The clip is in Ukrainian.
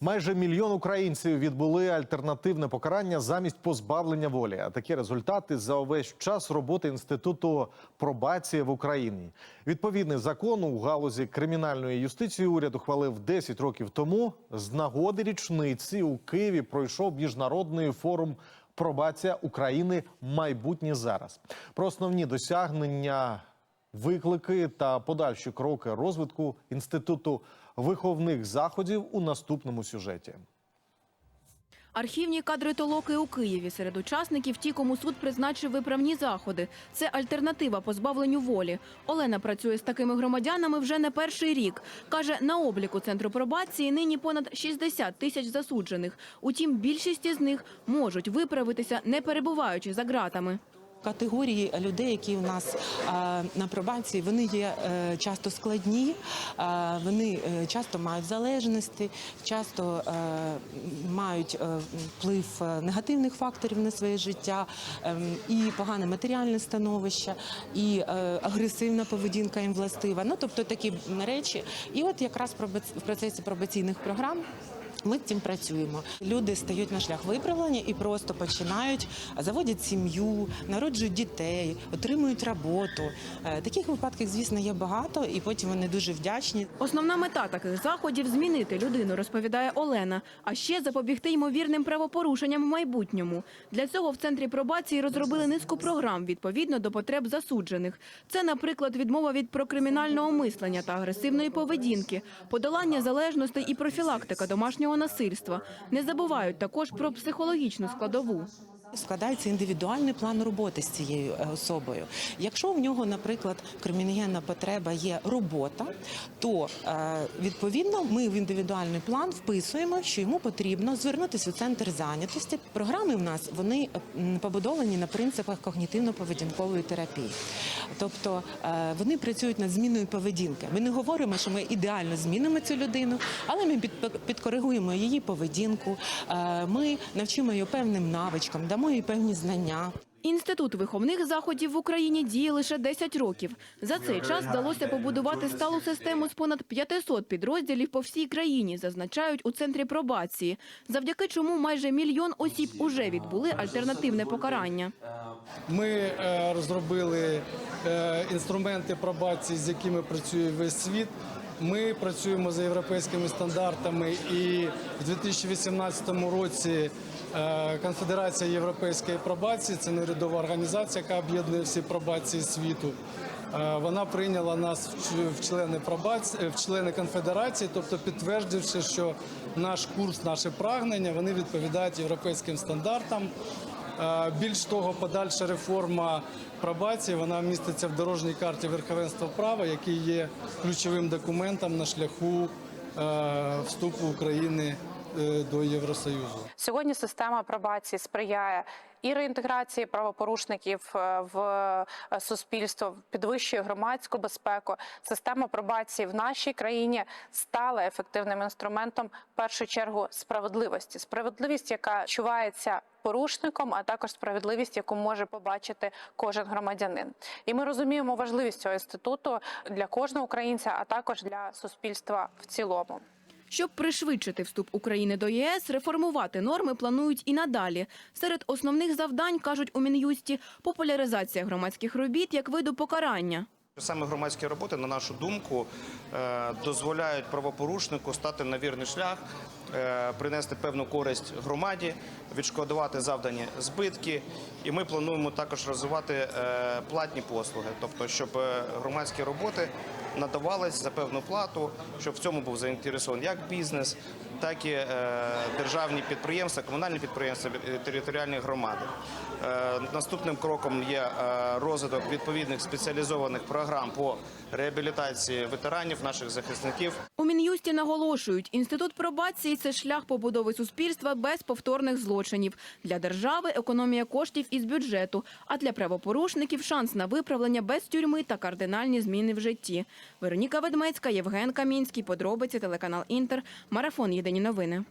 Майже мільйон українців відбули альтернативне покарання замість позбавлення волі. А такі результати за увесь час роботи інституту пробації в Україні. Відповідний закон у галузі кримінальної юстиції уряд ухвалив 10 років тому. З нагоди річниці у Києві пройшов міжнародний форум Пробація України майбутнє зараз. Про основні досягнення виклики та подальші кроки розвитку інституту виховних заходів у наступному сюжеті. Архівні кадри толоки у Києві серед учасників ті, кому суд призначив виправні заходи. Це альтернатива позбавленню волі. Олена працює з такими громадянами вже не перший рік. Каже, на обліку центру пробації нині понад 60 тисяч засуджених. Утім, більшість із них можуть виправитися, не перебуваючи за ґратами. Категорії людей, які у нас е, на пробації, вони є е, часто складні, е, вони часто мають залежності, часто мають вплив негативних факторів на своє життя, е, і погане матеріальне становище, і агресивна поведінка їм властива. Ну тобто такі речі. І от якраз в процесі пробаційних програм. Ми цим працюємо. Люди стають на шлях виправлення і просто починають заводять сім'ю, народжують дітей, отримують роботу. Е, Таких випадків, звісно, є багато, і потім вони дуже вдячні. Основна мета таких заходів змінити людину, розповідає Олена. А ще запобігти ймовірним правопорушенням в майбутньому. Для цього в центрі пробації розробили низку програм відповідно до потреб засуджених. Це, наприклад, відмова від прокримінального мислення та агресивної поведінки, подолання залежностей і профілактика домашнього насильства. Не забувають також про психологічну складову. Складається індивідуальний план роботи з цією е, особою. Якщо в нього, наприклад, криміногенна потреба є робота, то е, відповідно ми в індивідуальний план вписуємо, що йому потрібно звернутися у центр зайнятості. Програми в нас вони побудовані на принципах когнітивно-поведінкової терапії. Тобто е, вони працюють над зміною поведінки. Ми не говоримо, що ми ідеально змінимо цю людину, але ми підкоригуємо її поведінку. е, Ми навчимо її певним навичкам, дамо їй певні знання. Інститут виховних заходів в Україні діє лише 10 років. За цей час вдалося побудувати сталу систему з понад 500 підрозділів по всій країні, зазначають у центрі пробації, завдяки чому майже мільйон осіб уже відбули альтернативне покарання. Ми е, розробили е, інструменти пробації, з якими працює весь світ. Ми працюємо за європейськими стандартами, і в 2018 році е, Конфедерація європейської пробації це неурядова організація, яка об'єднує всі пробації світу. е, Вона прийняла нас в члени пробації, в члени конфедерації, тобто підтвердивши, що наш курс, наше прагнення вони відповідають європейським стандартам. Е, Більш того, подальша реформа пробації вона міститься в дорожній карті верховенства права, який є ключовим документом на шляху е, вступу України до Євросоюзу. Сьогодні система пробації сприяє і реінтеграції правопорушників е, в е, суспільство, підвищує громадську безпеку. Система пробації в нашій країні стала ефективним інструментом в першу чергу справедливості. Справедливість, яка чувається порушником, а також справедливість, яку може побачити кожен громадянин. І ми розуміємо важливість цього інституту для кожного українця, а також для суспільства в цілому. Щоб пришвидшити вступ України до ЄС, реформувати норми планують і надалі. Серед основних завдань, кажуть у Мін'юсті, популяризація громадських робіт як виду покарання. Саме громадські роботи, на нашу думку, е, дозволяють правопорушнику стати на вірний шлях, принести певну користь громаді, відшкодувати завдані збитки. І ми плануємо також розвивати е, платні послуги, тобто, щоб е, громадські роботи надавались за певну плату, щоб в цьому був заінтересований як бізнес, так і е, державні підприємства, комунальні підприємства, е, територіальні громади. Е, Наступним кроком є е, розвиток відповідних спеціалізованих програм по реабілітації ветеранів, наших захисників. У Мін'юсті наголошують, інститут пробації це шлях побудови суспільства без повторних злочинів. Для держави економія коштів із бюджету, а для правопорушників шанс на виправлення без тюрми та кардинальні зміни в житті. Вероніка Ведмецька, Євген Камінський, подробиці телеканал Інтер, марафон Єдині новини.